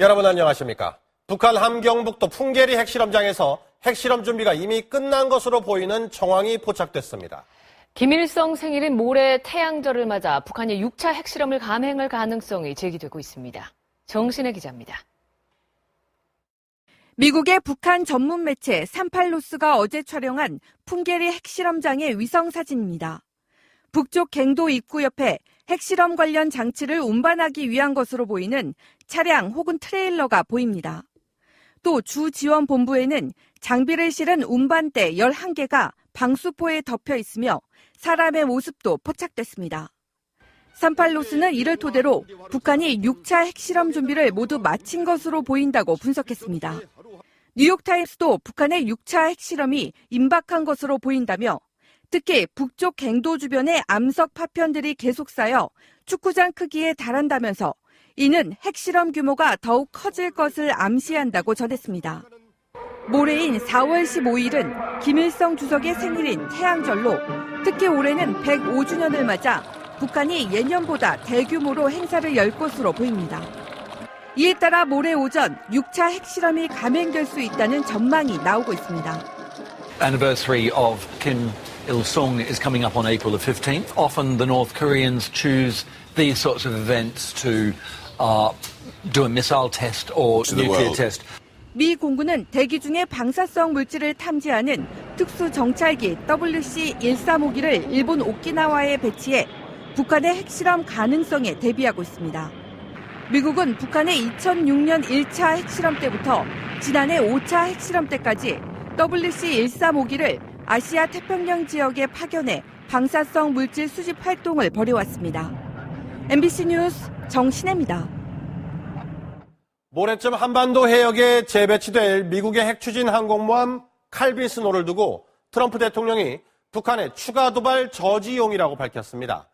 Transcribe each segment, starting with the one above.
여러분 안녕하십니까? 북한 함경북도 풍계리 핵실험장에서 핵실험 준비가 이미 끝난 것으로 보이는 정황이 포착됐습니다. 김일성 생일인 모레 태양절을 맞아 북한이 6차 핵실험을 감행할 가능성이 제기되고 있습니다. 정신의 기자입니다. 미국의 북한 전문 매체 삼팔로스가 어제 촬영한 풍계리 핵실험장의 위성 사진입니다. 북쪽 갱도 입구 옆에 핵실험 관련 장치를 운반하기 위한 것으로 보이는 차량 혹은 트레일러가 보입니다. 또 주 지원 본부에는 장비를 실은 운반대 11개가 방수포에 덮여 있으며 사람의 모습도 포착됐습니다. 삼팔로스는 이를 토대로 북한이 6차 핵실험 준비를 모두 마친 것으로 보인다고 분석했습니다. 뉴욕타임스도 북한의 6차 핵실험이 임박한 것으로 보인다며 특히 북쪽 갱도 주변에 암석 파편들이 계속 쌓여 축구장 크기에 달한다면서 이는 핵실험 규모가 더욱 커질 것을 암시한다고 전했습니다. 모레인 4월 15일은 김일성 주석의 생일인 태양절로 특히 올해는 105주년을 맞아 북한이 예년보다 대규모로 행사를 열 것으로 보입니다. 이에 따라 모레 오전 6차 핵실험이 감행될 수 있다는 전망이 나오고 있습니다. Il sung is coming up on April the 15th. Often the North Koreans choose these sorts of events to uh, do a missile test or nuclear world. test. 미 공군은 대기 중에 방사성 물질을 탐지하는 특수 정찰기 WC-135기를 일본 오키나와에 배치해 북한의 핵실험 가능성에 대비하고 있습니다. 미국은 북한의 2006년 1차 핵실험 때부터 지난해 5차 핵실험 때까지 WC-135기를 아시아 태평양 지역에 파견해 방사성 물질 수집 활동을 벌여왔습니다. MBC 뉴스 정신혜입니다. 모레쯤 한반도 해역에 재배치될 미국의 핵추진 항공모함 칼비스노를 두고 트럼프 대통령이 북한의 추가 도발 저지용이라고 밝혔습니다.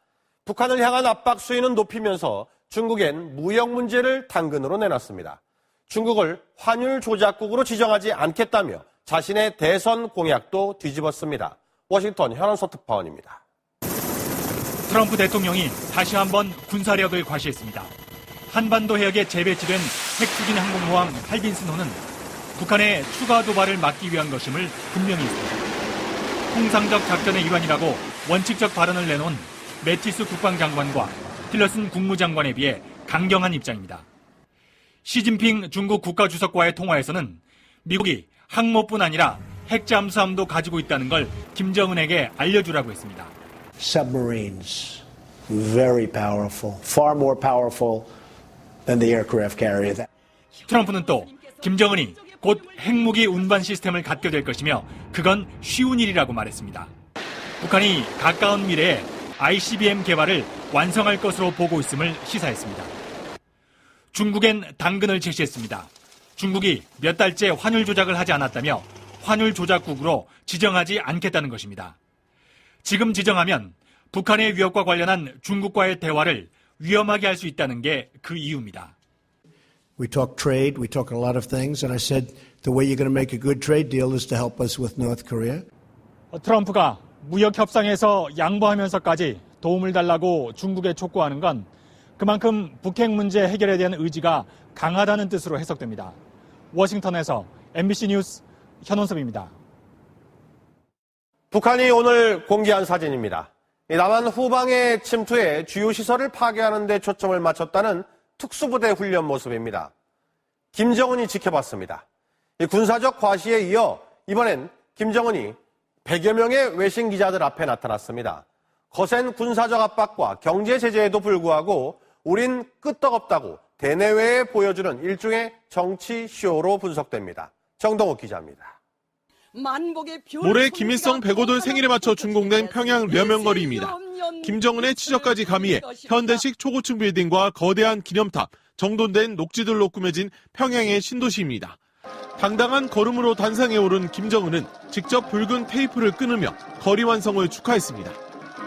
북한을 향한 압박 수위는 높이면서 중국엔 무역 문제를 당근으로 내놨습니다. 중국을 환율 조작국으로 지정하지 않겠다며 자신의 대선 공약도 뒤집었습니다. 워싱턴 현원서 특파원입니다. 트럼프 대통령이 다시 한번 군사력을 과시했습니다. 한반도 해역에 재배치된 핵추진 항공모함 칼빈스노는 북한의 추가 도발을 막기 위한 것임을 분명히 했습니다. 통상적 작전의 일환이라고 원칙적 발언을 내놓은 매티스 국방장관과 틸러슨 국무장관에 비해 강경한 입장입니다. 시진핑 중국 국가주석과의 통화에서는 미국이 항모뿐 아니라 핵잠수함도 가지고 있다는 걸 김정은에게 알려주라고 했습니다. submarines, very powerful, far more powerful than the aircraft carrier. 트럼프는 또 김정은이 곧 핵무기 운반 시스템을 갖게 될 것이며 그건 쉬운 일이라고 말했습니다. 북한이 가까운 미래에 ICBM 개발을 완성할 것으로 보고 있음을 시사했습니다. 중국엔 당근을 제시했습니다. 중국이 몇 달째 환율 조작을 하지 않았다며 환율 조작국으로 지정하지 않겠다는 것입니다. 지금 지정하면 북한의 위협과 관련한 중국과의 대화를 위험하게 할 수 있다는 게 그 이유입니다. We talk trade, we talk a lot of things, and I said the way you're going to make a good trade deal is to help us with North Korea. 트럼프가 무역 협상에서 양보하면서까지 도움을 달라고 중국에 촉구하는 건 그만큼 북핵 문제 해결에 대한 의지가 강하다는 뜻으로 해석됩니다. 워싱턴에서 MBC 뉴스 현원섭입니다. 북한이 오늘 공개한 사진입니다. 이 남한 후방의 침투에 주요 시설을 파괴하는 데 초점을 맞췄다는 특수부대 훈련 모습입니다. 김정은이 지켜봤습니다. 이 군사적 과시에 이어 이번엔 김정은이 100여 명의 외신 기자들 앞에 나타났습니다. 거센 군사적 압박과 경제 제재에도 불구하고 우린 끄떡없다고 대내외에 보여주는 일종의 정치 쇼로 분석됩니다. 정동욱 기자입니다. 올해 김일성 105돌 생일에 맞춰 준공된 평양 려명거리입니다. 김정은의 치적까지 가미해 현대식 초고층 빌딩과 거대한 기념탑, 정돈된 녹지들로 꾸며진 평양의 신도시입니다. 당당한 걸음으로 단상에 오른 김정은은 직접 붉은 테이프를 끊으며 거리 완성을 축하했습니다.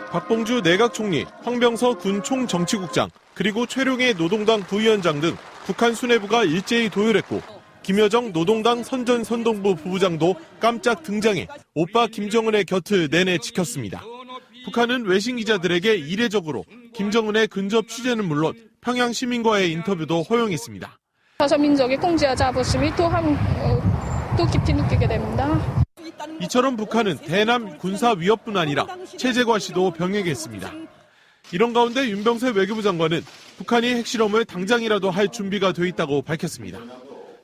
박봉주 내각 총리, 황병서 군 총정치국장, 그리고 최룡해 노동당 부위원장 등 북한 수뇌부가 일제히 도열했고 김여정 노동당 선전선동부 부부장도 깜짝 등장해 오빠 김정은의 곁을 내내 지켰습니다. 북한은 외신 기자들에게 이례적으로 김정은의 근접 취재는 물론 평양 시민과의 인터뷰도 허용했습니다. 다서민족의 통제와 자부심이 또 한, 어, 또 깊이 느끼게 됩니다. 이처럼 북한은 대남 군사 위협뿐 아니라 체제과 시도 병행했습니다. 이런 가운데 윤병세 외교부 장관은 북한이 핵실험을 당장이라도 할 준비가 돼 있다고 밝혔습니다.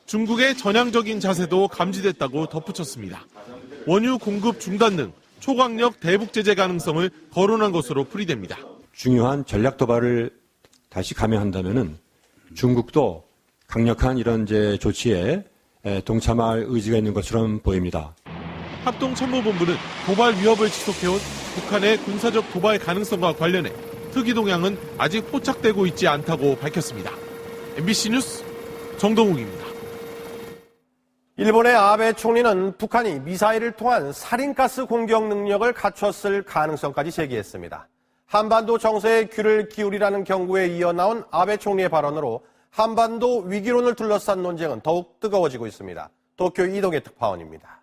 중국의 전향적인 자세도 감지됐다고 덧붙였습니다. 원유 공급 중단 등 초강력 대북 제재 가능성을 거론한 것으로 풀이됩니다. 중요한 전략 도발을 다시 감행한다면은 중국도 강력한 이런 이제 조치에 에, 동참할 의지가 있는 것처럼 보입니다. 합동참모본부는 도발 위협을 지속해온 북한의 군사적 도발 가능성과 관련해 특이 동향은 아직 포착되고 있지 않다고 밝혔습니다. MBC 뉴스 정동욱입니다. 일본의 아베 총리는 북한이 미사일을 통한 살인가스 공격 능력을 갖췄을 가능성까지 제기했습니다. 한반도 정세에 귀를 기울이라는 경고에 이어 나온 아베 총리의 발언으로 한반도 위기론을 둘러싼 논쟁은 더욱 뜨거워지고 있습니다. 도쿄 이동의 특파원입니다.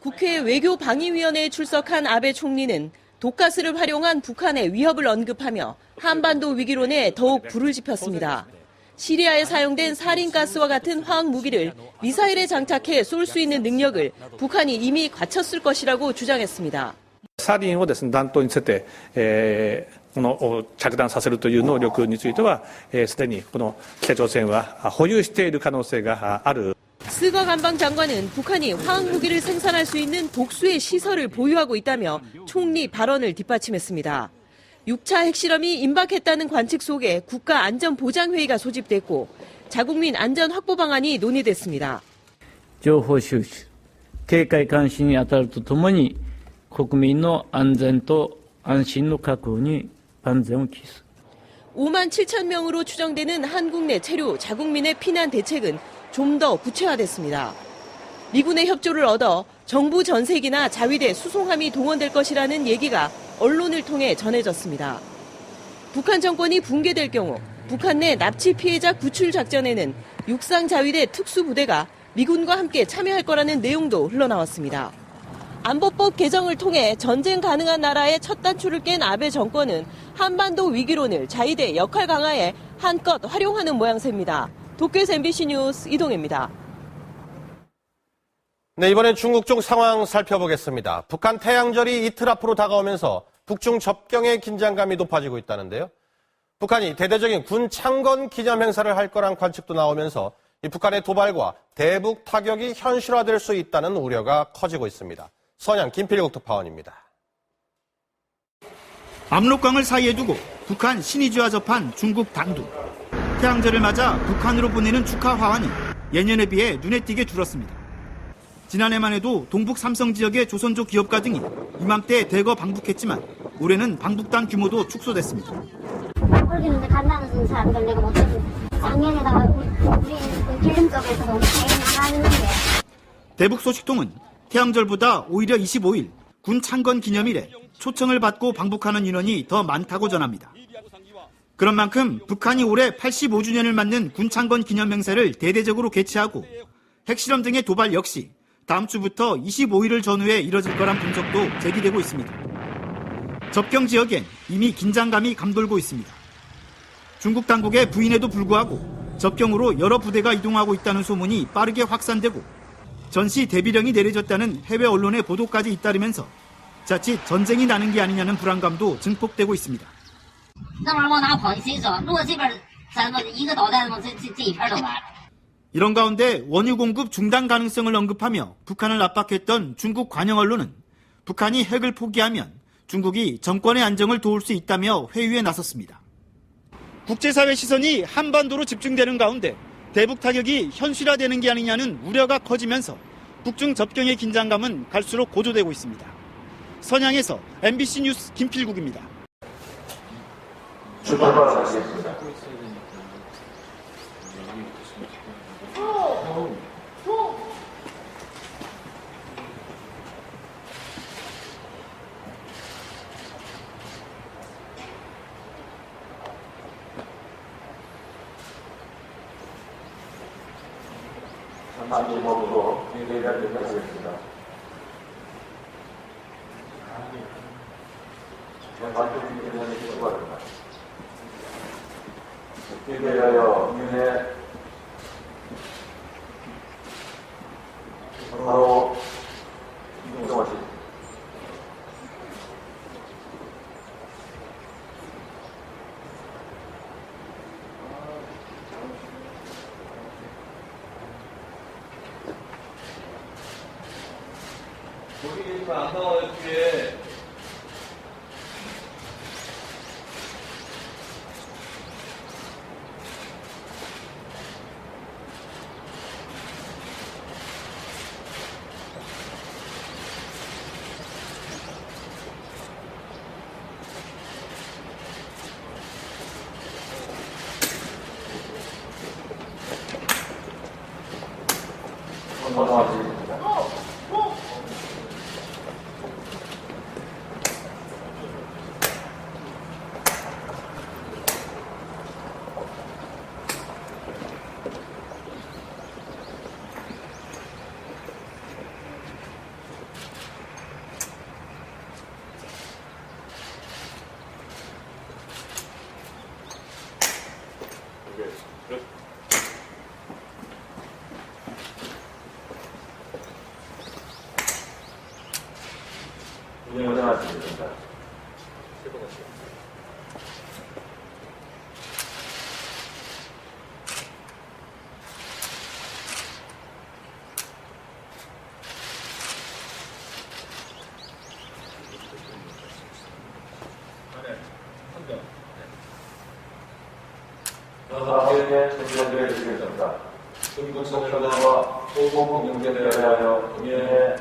국회 외교방위위원회에 출석한 아베 총리는 독가스를 활용한 북한의 위협을 언급하며 한반도 위기론에 더욱 불을 지폈습니다. 시리아에 사용된 살인가스와 같은 화학 무기를 미사일에 장착해 쏠 수 있는 능력을 북한이 이미 갖췄을 것이라고 주장했습니다. サリンをですね、弾頭につけて、えーこのお着弾させるという能力については、えーすでにこの北朝鮮はあ保有している可能性があある。 스거 관방 장관은 북한이 화학 무기를 생산할 수 있는 독수의 시설을 보유하고 있다며 총리 발언을 뒷받침했습니다. 6차 핵실험이 임박했다는 관측 속에 국가안전보장회의가 소집됐고 자국민 안전 확보 방안이 논의됐습니다. 情報収集、警戒監視に当たるとともに、国民の安全と安心の確保に万全を期す。 5만 7천 명으로 추정되는 한국 내 체류 자국민의 피난 대책은 좀 더 구체화됐습니다. 미군의 협조를 얻어 정부 전색이나 자위대 수송함이 동원될 것이라는 얘기가 언론을 통해 전해졌습니다. 북한 정권이 붕괴될 경우 북한 내 납치 피해자 구출 작전에는 육상 자위대 특수부대가 미군과 함께 참여할 거라는 내용도 흘러나왔습니다. 안보법 개정을 통해 전쟁 가능한 나라의 첫 단추를 깬 아베 정권은 한반도 위기론을 자위대 역할 강화에 한껏 활용하는 모양새입니다. 도쿄에서 MBC 뉴스 이동입니다. 네, 이번엔 중국 쪽 상황 살펴보겠습니다. 북한 태양절이 이틀 앞으로 다가오면서 북중 접경의 긴장감이 높아지고 있다는데요. 북한이 대대적인 군 창건 기념 행사를 할 거란 관측도 나오면서 이 북한의 도발과 대북 타격이 현실화될 수 있다는 우려가 커지고 있습니다. 선양 김필국 특파원입니다. 압록강을 사이에 두고 북한 신의주와 접한 중국 당도. 태양절을 맞아 북한으로 보내는 축하 화환이 예년에 비해 눈에 띄게 줄었습니다. 지난해만 해도 동북 삼성 지역의 조선족 기업가 등이 이맘때 대거 방북했지만 올해는 방북단 규모도 축소됐습니다. 꼴기는데 간다는 사람들 내가 못 듣는데 작년에다가 우리 쪽에서 너무 대북 소식통은 태양절보다 오히려 25일 군 창건 기념일에 초청을 받고 방북하는 인원이 더 많다고 전합니다. 그런 만큼 북한이 올해 85주년을 맞는 군 창건 기념 행사를 대대적으로 개최하고 핵실험 등의 도발 역시 다음 주부터 25일을 전후해 이뤄질 거란 분석도 제기되고 있습니다. 접경 지역엔 이미 긴장감이 감돌고 있습니다. 중국 당국의 부인에도 불구하고 접경으로 여러 부대가 이동하고 있다는 소문이 빠르게 확산되고 전시 대비령이 내려졌다는 해외 언론의 보도까지 잇따르면서 자칫 전쟁이 나는 게 아니냐는 불안감도 증폭되고 있습니다. 那玩意儿往哪跑？你谁走？如果这边咱们一个导弹，往这这这一片都完了。 이런 가운데 원유 공급 중단 가능성을 언급하며 북한을 압박했던 중국 관영 언론은 북한이 핵을 포기하면 중국이 정권의 안정을 도울 수 있다며 회유에 나섰습니다. 국제사회 시선이 한반도로 집중되는 가운데 대북 타격이 현실화되는 게 아니냐는 우려가 커지면서 북중 접경의 긴장감은 갈수록 고조되고 있습니다. 선양에서 MBC 뉴스 김필국입니다. 출판받아 가시겠습니다. 단지 법으로 미래를 하겠습니다. 거기 안 나와요 뒤에 운영하시겠습니다. 사회의 존재를 드리겠습니다. 중국 성사단과 소공 경제에 대하여 동의해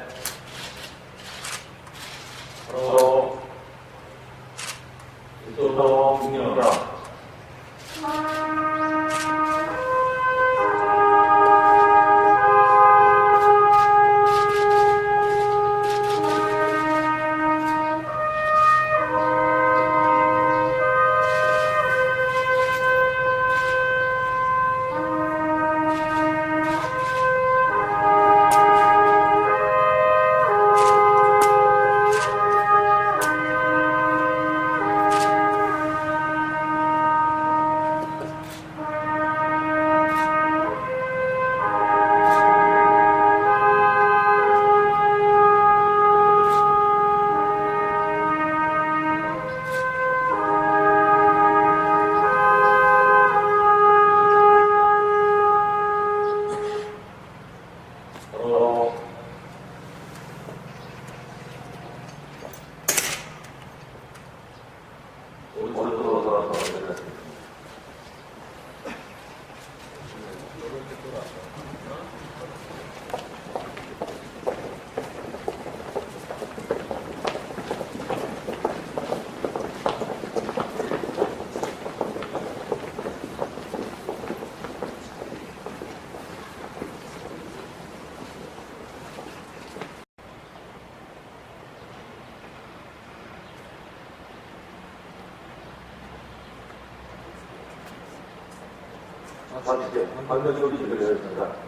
마치게 반대쪽이 준비되었습니다.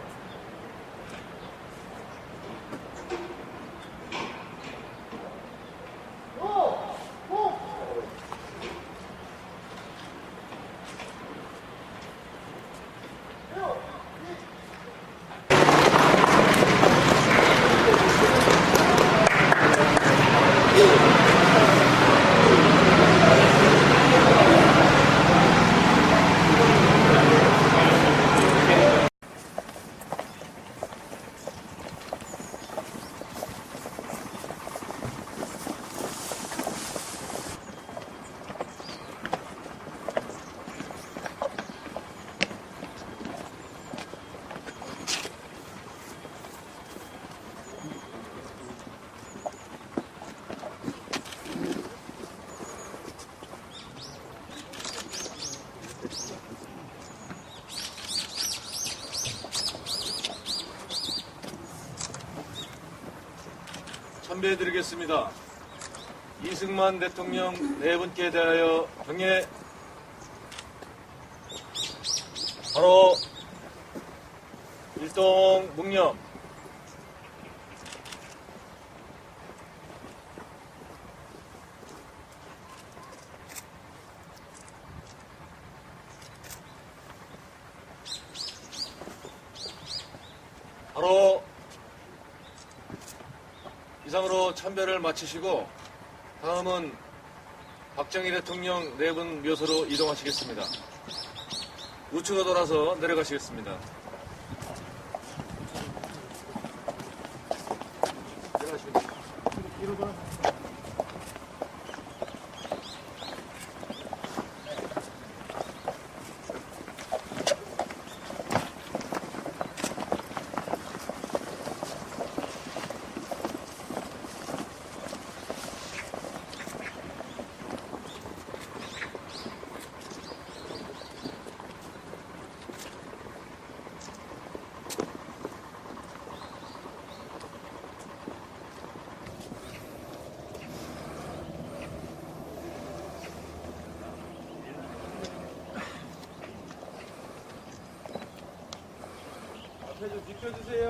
참배해드리겠습니다. 이승만 대통령 네 분께 대하여 경례 바로 일동 묵념 바로 참배를 마치시고 다음은 박정희 대통령 네분 묘소로 이동하시겠습니다. 우측으로 돌아서 내려가시겠습니다. 앞에 좀 비켜주세요.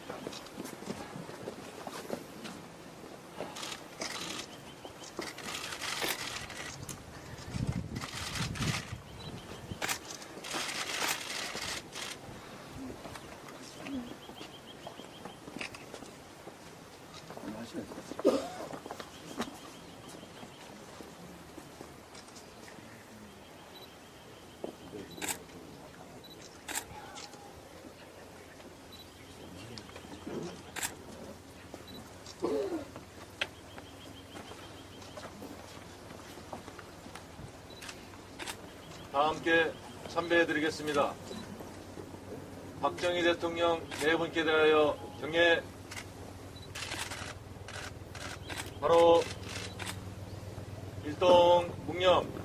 다 함께 참배해 드리겠습니다. 박정희 대통령 네 분께 대하여 경례 바로 일동 묵념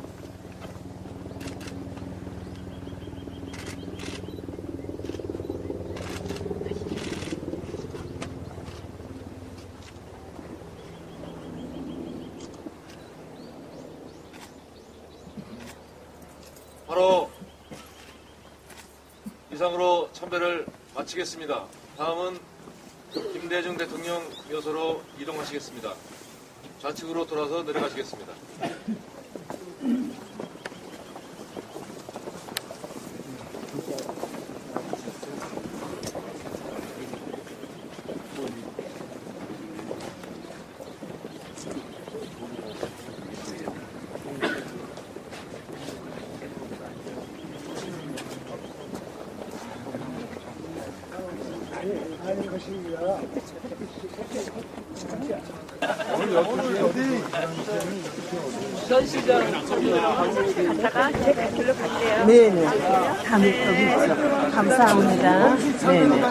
바로 이상으로 참배를 마치겠습니다. 다음은 김대중 대통령 묘소로 이동하시겠습니다. 좌측으로 돌아서 내려가시겠습니다. 네네. 감, 여기 있어. 감사합니다. 네네.